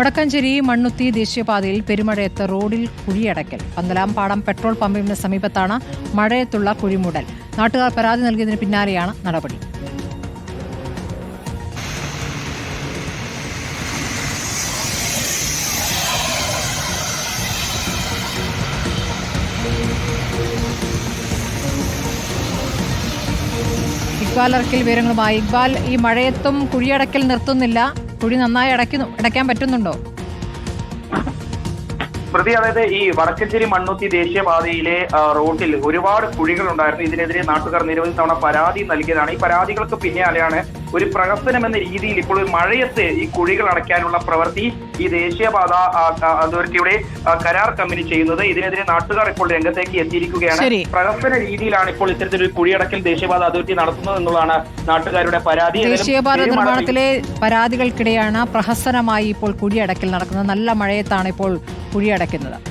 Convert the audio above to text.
വടക്കഞ്ചേരി മണ്ണുത്തി ദേശീയപാതയിൽ പെരുമഴയത്ത് റോഡിൽ കുഴിയടക്കൽ പന്തലാംപാടം പെട്രോൾ പമ്പിന് സമീപത്താണ് മഴയത്തുള്ള കുഴിമുടൽ. നാട്ടുകാർ പരാതി നൽകിയതിന് പിന്നാലെയാണ് നടപടി. ഇക്ബാൽ അറക്കിൽ വിവരങ്ങളുമായി ഇക്ബാൽ ഈ മഴയത്തും കുഴിയടക്കൽ നിർത്തുന്നില്ല. കുഴി നന്നായി അടയ്ക്കുന്നു അടയ്ക്കാൻ പറ്റുന്നുണ്ടോ? പ്രതി അതായത് ഈ വടക്കഞ്ചേരി മണ്ണുത്തി ദേശീയപാതയിലെ റോഡിൽ ഒരുപാട് കുഴികൾ ഉണ്ടായിരുന്നു. ഇതിനെതിരെ നാട്ടുകാർ നിരവധി തവണ പരാതി നൽകിയതാണ്. ഈ പരാതികൾക്ക് പിന്നാലെയാണ് ഒരു പ്രഹസനം എന്ന രീതിയിൽ ഇപ്പോൾ ഒരു മഴയത്ത് ഈ കുഴികൾ അടയ്ക്കാനുള്ള പ്രവൃത്തി ഈ ദേശീയപാത അതോറിറ്റിയുടെ കരാർ കമ്പനി ചെയ്യുന്നത്. ഇതിനെതിരെ നാട്ടുകാർ ഇപ്പോൾ രംഗത്തേക്ക് എത്തിയിരിക്കുകയാണ്. പ്രഹസന രീതിയിലാണ് ഇപ്പോൾ ഇത്തരത്തിലൊരു കുഴിയടക്കൽ ദേശീയപാത അതോറിറ്റി നടത്തുന്നത് എന്നുള്ളതാണ് നാട്ടുകാരുടെ പരാതി. ദേശീയപാത നിർമ്മാണത്തിലെ പരാതികൾക്കിടെയാണ് പ്രഹസനമായി ഇപ്പോൾ കുഴിയടക്കൽ നടക്കുന്നത്. നല്ല മഴയത്താണ് ഇപ്പോൾ കുഴിയടയ്ക്കുന്നത്.